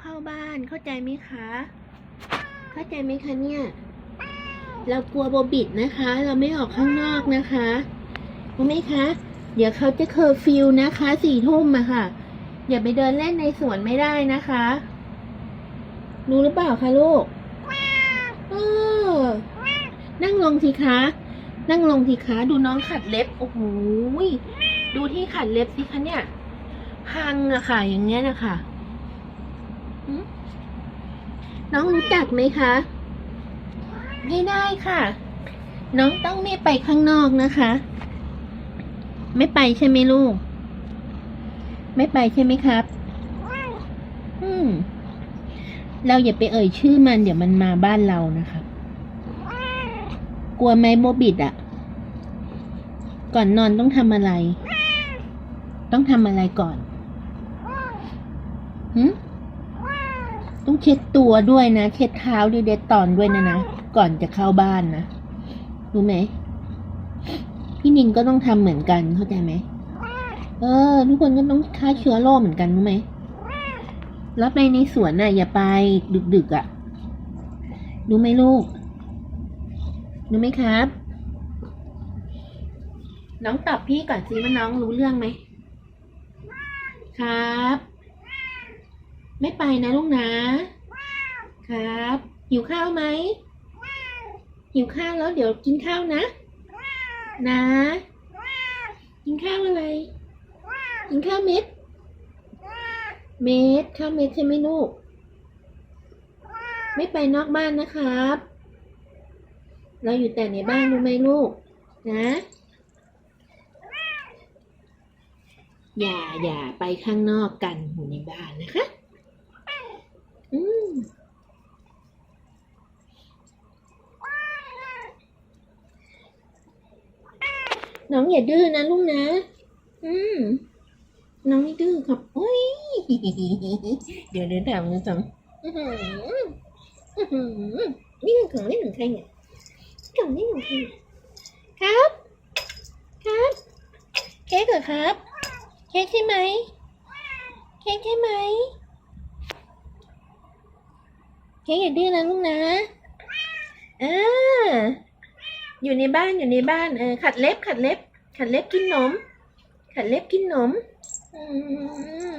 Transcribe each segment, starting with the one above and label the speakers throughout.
Speaker 1: เข้าบ้าน เข้าใจไหมคะ เข้าใจไหมคะเนี่ย เรากลัวโบบิดนะคะ เราไม่ออกข้างนอกนะคะรู้ไหมคะ เดี๋ยวเขาจะเคอร์ฟิวนะคะสี่ทุ่มอะค่ะ อย่าไปเดินเล่นในสวนไม่ได้นะคะ รู้หรือเปล่าคะลูกเออนั่งลงสิคะ นั่งลงสิคะ ดูน้องขัดเล็บ โอ้โหยดูที่ขัดเล็บสิคะเนี่ย พังอะค่ะ อย่างเงี้ยนะคะหึ น้องรู้จักไหมคะ ไม่ได้ค่ะ น้องต้องไม่ไปข้างนอกนะคะ ไม่ไปใช่ไหมลูก ไม่ไปใช่ไหมครับ อืม เราอย่าไปเอ่ยชื่อมันเดี๋ยวมันมาบ้านเรานะคะกลัวไหมโบบิดอะก่อนนอนต้องทำอะไร ต้องทำอะไรก่อนหืม เช็ดตัวด้วยนะ เช็ดเท้าด้วยเด็ดตอนด้วยนะนะ ก่อนจะเข้าบ้านนะ รู้ไหม พี่นิงก็ต้องทำเหมือนกันเข้าใจไหม เออ ทุกคนก็ต้องฆ่าเชื้อโรคเหมือนกันรู้ไหมรับไปในสวนน่ะ อย่าไปดึกๆอะ รู้ไหมลูก รู้ไหมครับ น้องตอบพี่ก่อนสิว่าน้องรู้เรื่องไหม ครับ ไม่ไปนะลูกนะ ครับ หิวข้าวไหม หิวข้าวแล้วเดี๋ยวกินข้าวนะ นะ กินข้าวอะไร กินข้าวเม็ด เม็ดข้าวเม็ดใช่ไหมลูก ไม่ไปนอกบ้านนะครับ เราอยู่แต่ในบ้านรู้ไหมลูก นะอย่าอย่าไปข้างนอกกันอยู่ในบ้านนะคะ น้องอย่าดื้อนะลูกนะ อืม น้องไม่ดื้อครับโอ้ย เดี๋ยวเดี๋ยวถามเดี๋ยวถมอื้อหืออื้อหือนี่คือของเล่นของใครเนี่ยของเล่นของใครครับ ครับ เค้กเหรอครับ เค้กใช่ไหม เค้กใช่ไหม เค้กอย่าดื้อนะลูกนะเอออยู่ในบ้านอยู่ในบ้านเออขัดเล็บขัดเล็บ ขัดเล็บกินนม ขัดเล็บกินนมอืม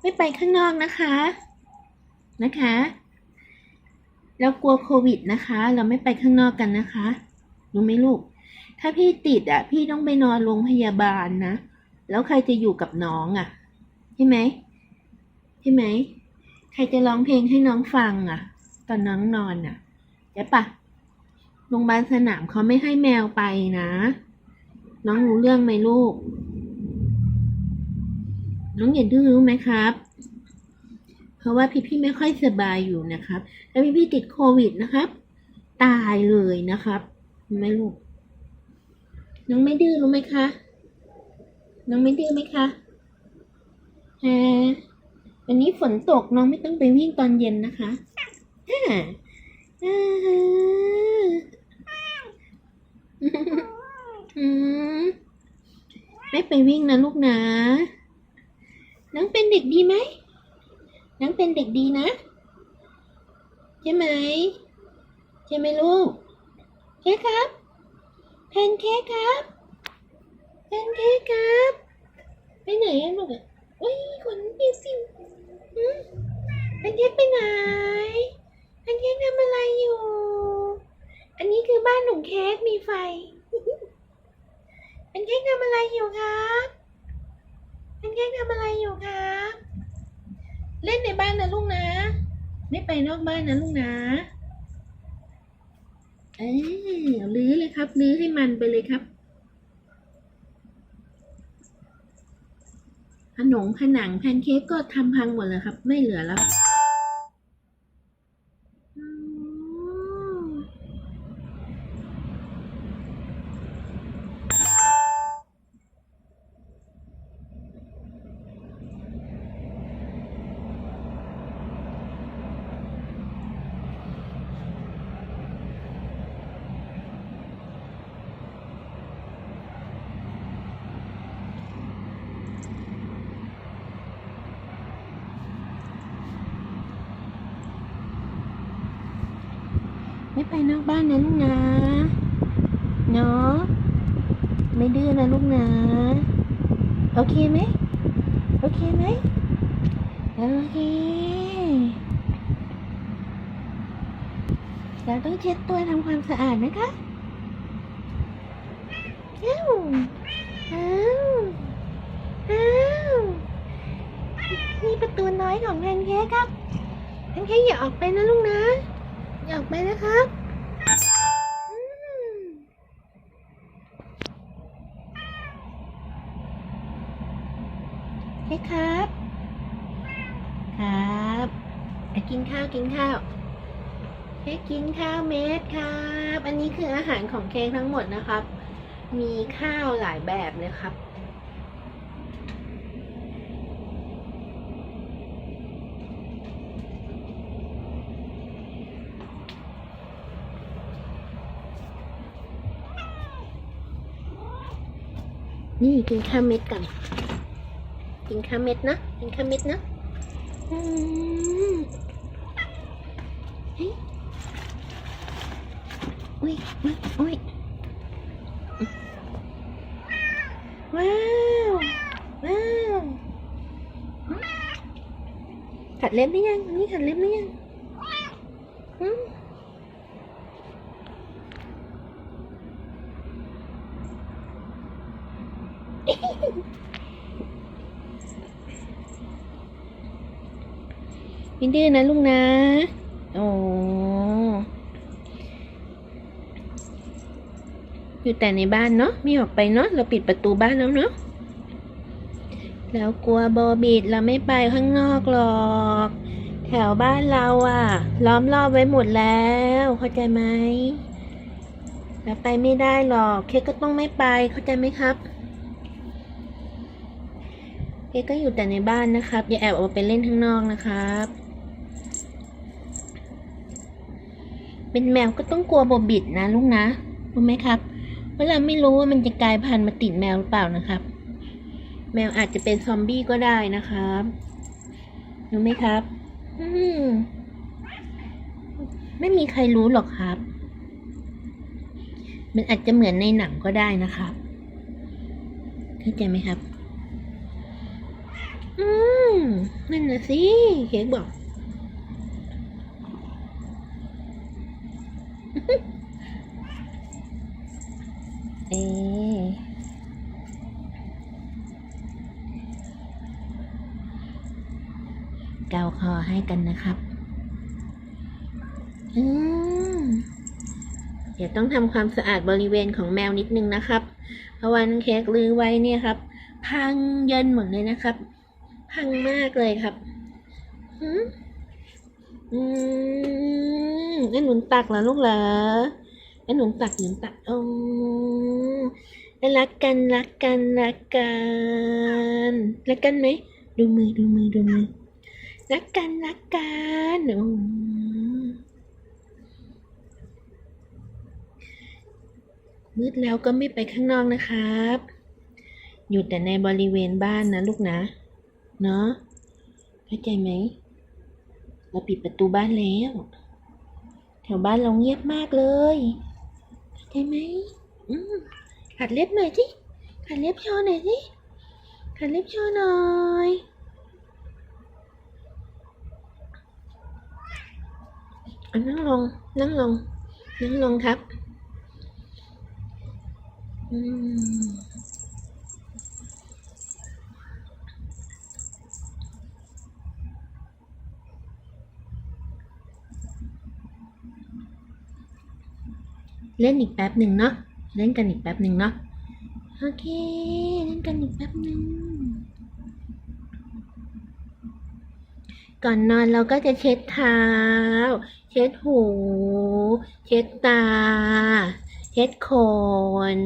Speaker 1: ไม่ไปข้างนอกนะคะ นะคะ เรากลัวโควิดนะคะ เราไม่ไปข้างนอกกันนะคะรู้ไหมลูก ถ้าพี่ติดอะ พี่ต้องไปนอนโรงพยาบาลนะ แล้วใครจะอยู่กับน้องอะ ใช่ไหมใช่ไหม ครจะร้องเพลงให้น้องฟังอะ ตอนน้องนอนอะใช่ปะโรงพยาบาลสนามเขาไม่ให้แมวไปนะ น้องรู้เรื่องไหมลูก น้องอย่าดื้อรู้ไหมครับ เพราะว่าพี่พี่ไม่ค่อยสบายอยู่นะครับถ้าพี่พี่ติดโควิดนะครับ ตายเลยนะครับไหมลูก น้องไม่ดื้อรู้ไหมคะ น้องไม่ดื้อไหมคะฮะ วันนี้ฝนตกน้องไม่ต้องไปวิ่งตอนเย็นนะคะไม่ไปวิ่งนะลูกนะ น้องเป็นเด็กดีไหม น้องเป็นเด็กดีนะ ใช่ไหม ใช่ไหมลูกเค้กครับแพนเค้กครับแพนเค้กครับ ไปไหนอะลูกอะอุ้ยขนเปียกสิ หืมแพนเค้กไปไหนแพนเค้กทำอะไรอยู่ อันนี้คือบ้านหนุ่มเค้กมีไฟแพนเค้กทำอะไรอยู่ครับแพนเค้กทำอะไรอยู่ครับ เล่นในบ้านนะลูกนะ ไม่ไปนอกบ้านนะลูกนะเอ้ยลื้อเลยครับ ลื้อให้มันไปเลยครับ ขนมผนังแพนเค้กก็ทำพังหมดเลยครับ ไม่เหลือแล้ว ไปนอกบ้านนะลูกนะเนาะไม่ดื้อนะลูกนะ โอเคไหมโอเคไหมโอเคเราต้องเช็ดตัวทำความสะอาดนะคะอ้าวอ้าวอ้านี่ประตูน้อยของแพนเค้กครับแพนเค้กอย่าออกไปนะลูกนะ อยากไปนะครับเค้ครับ ครับไปกินข้าวกินข้าวเค้กกินข้าวเม็ดครับ อันนี้คืออาหารของเค้กทั้งหมดนะครับ มีข้าวหลายแบบเลยครับ นี่กินข้าวเม็ดกัน กินข้าวเม็ดนะ กินข้าวเม็ดนะอืมเฮ้ยอุ้ยอุ้ยอุ้ยว้าว ว้าวขัดเล็บหรือยัง นี่ขัดเล็บหรือยังอืม ไม่ดื้อนะลุงนะ โอ้อยู่แต่ในบ้านเนาะไม่ออกไปเนาะเราปิดประตูบ้านแล้วเนาะแล้วกลัวบอบิดเราไม่ไปข้างนอกหรอก แถวบ้านเราอะล้อมรอบไว้หมดแล้ว เข้าใจไหมเราไปไม่ได้หรอก เคกก็ต้องไม่ไปเข้าใจไหมครับ กก็อยู่แต่ในบ้านนะครับ อย่าแอบออกไปเล่นข้างนอกนะครับ เป็นแมวก็ต้องกลัวบอบิดนะลูกนะ รู้ไหมครับ เพราะเราไม่รู้ว่ามันจะกลายพันธุ์มาติดแมวหรือเปล่านะครับ แมวอาจจะเป็นซอมบี้ก็ได้นะครับ รู้ไหมครับ อืมไม่มีใครรู้หรอกครับ มันอาจจะเหมือนในหนังก็ได้นะครับ เข้าใจไหมครับ อืมนั่นนะสิเค้กบอก เอะเกาคอให้กันนะครับ อืม เดี๋ยวต้องทำความสะอาดบริเวณของแมวนิดนึงนะครับ เพราะว่าน้องเค้กลือไว้เนี่ยครับ พังเยินหมดเลยนะครับ พังมากเลยครับหืมอืมไอ้หนุนตักเหรอลูกเหรอไอ้หนุนตักหนุนตักโอ้รักกันรักกันรักกันรักกันไหมดูมือดูมือดูมือรักกันรักกันโอ้มืดแล้วก็ไม่ไปข้างนอกนะครับ อยู่แต่ในบริเวณบ้านนะลูกนะ เนาะเข้าใจไหมเราปิดประตูบ้านแล้ว แถวบ้านเราเงียบมากเลยเข้าใจไหมอืมขัดเล็บหน่อยสิขัดเล็บโชว์หน่อยสิขัดเล็บโชว์หน่อยอนั่งลง นั่งลง นั่งลงครับ อืม เล่นอีกแป๊บหนึ่งเนาะเล่นกันอีกแป๊บหนึ่งเนาะโอเค เล่นกันอีกแป๊บหนึ่งก่อนนอนเราก็จะเช็ดเท้า เช็ดหู เช็ดตา เช็ดขน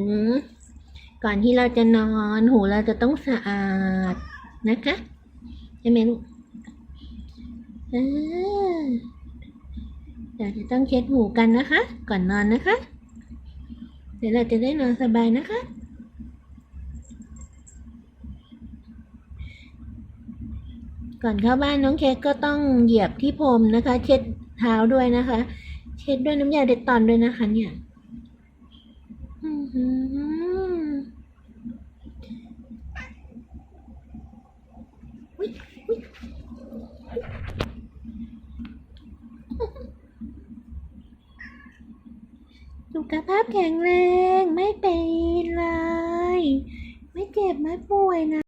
Speaker 1: ก่อนที่เราจะนอนหูเราจะต้องสะอาดนะคะใช่ไหมลูกเราจะต้องเช็ดหูกันนะคะ ก่อนนอนนะคะ ดี๋ยวเราจะได้นอนสบายนะคะ ก่อนเข้าบ้านน้องเค้กก็ต้องเหยียบที่พรมนะคะ เช็ดเท้าด้วยนะคะ เช็ดด้วยน้ำยาเด็ดตอนด้วยนะคะเนี่ย อือหืออุ๊ยอุ๊ยสุขภา พแข็งแรง ไม่เป็นไรไม่เจ็บไม่ป่วยนะ